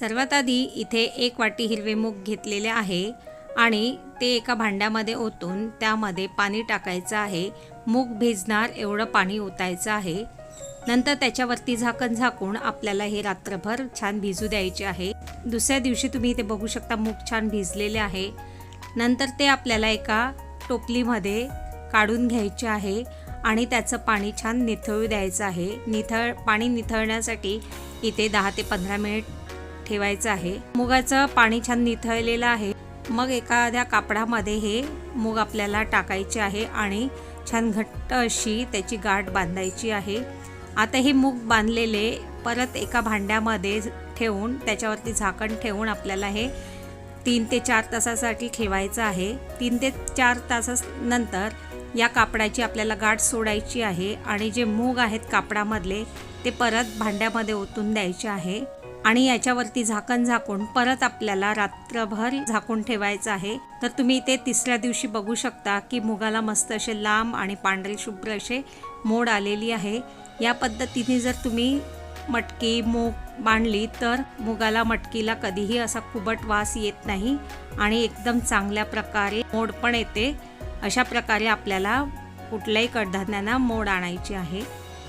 सर्वात आधी इथे एक वाटी हिरवे मूग घेतलेले आहे आणि ते एका भांड्यामध्ये ओतून त्यामध्ये पाणी टाकायचं आहे. मूग भिजणार एवढं पाणी ओतायचं आहे. नंतर त्याच्यावरती झाकण झाकून आपल्याला हे रात्रभर छान भिजू द्यायचे आहे. दुसऱ्या दिवशी तुम्ही इथे बघू शकता मूग छान भिजलेले आहे. नंतर ते आपल्याला एका टोपलीमध्ये काढून घ्यायचे आहे आणि त्याचं पाणी छान निथळू द्यायचं आहे. निथळ पाणी निथळण्यासाठी इथे दहा ते पंधरा मिनिट ठेवायचं आहे. मुगाचं पाणी छान निथळलेलं आहे. मग एखाद्या कापडामध्ये हे मूग आपल्याला टाकायचे आहे आणि छान घट्ट अशी त्याची गाठ बांधायची आहे. आता हे मूग बांधलेले परत एका भांड्यामध्ये ठेवून त्याच्यावरती झाकण ठेवून आपल्याला हे तीन ते चार तासासाठी ठेवायचं आहे. तीन ते चार तासानंतर या कापडाची आपल्याला गाठ सोडायची आहे आणि जे मूग आहेत कापडामधले ते परत भांड्यामध्ये ओतून द्यायचे आहे. आणि याच्यावरती झाकण झाकून परत आपल्याला रात्रभर झाकून ठेवायचं आहे. तर तुम्ही इथे तिसऱ्या दिवशी बघू शकता की मुगाला मस्त असे लांब आणि पांढरे शुभ्र असे मोड आलेली आहे. या पद्धतीने जर तुम्ही मटकी मूग बांधली तर मुगाला मटकीला कधीही असा कुबट वास येत नाही आणि एकदम चांगल्या प्रकारे मोड पण येते. अशा प्रकारे आपल्याला कुठल्याही कडधान्यांना मोड आणायची आहे.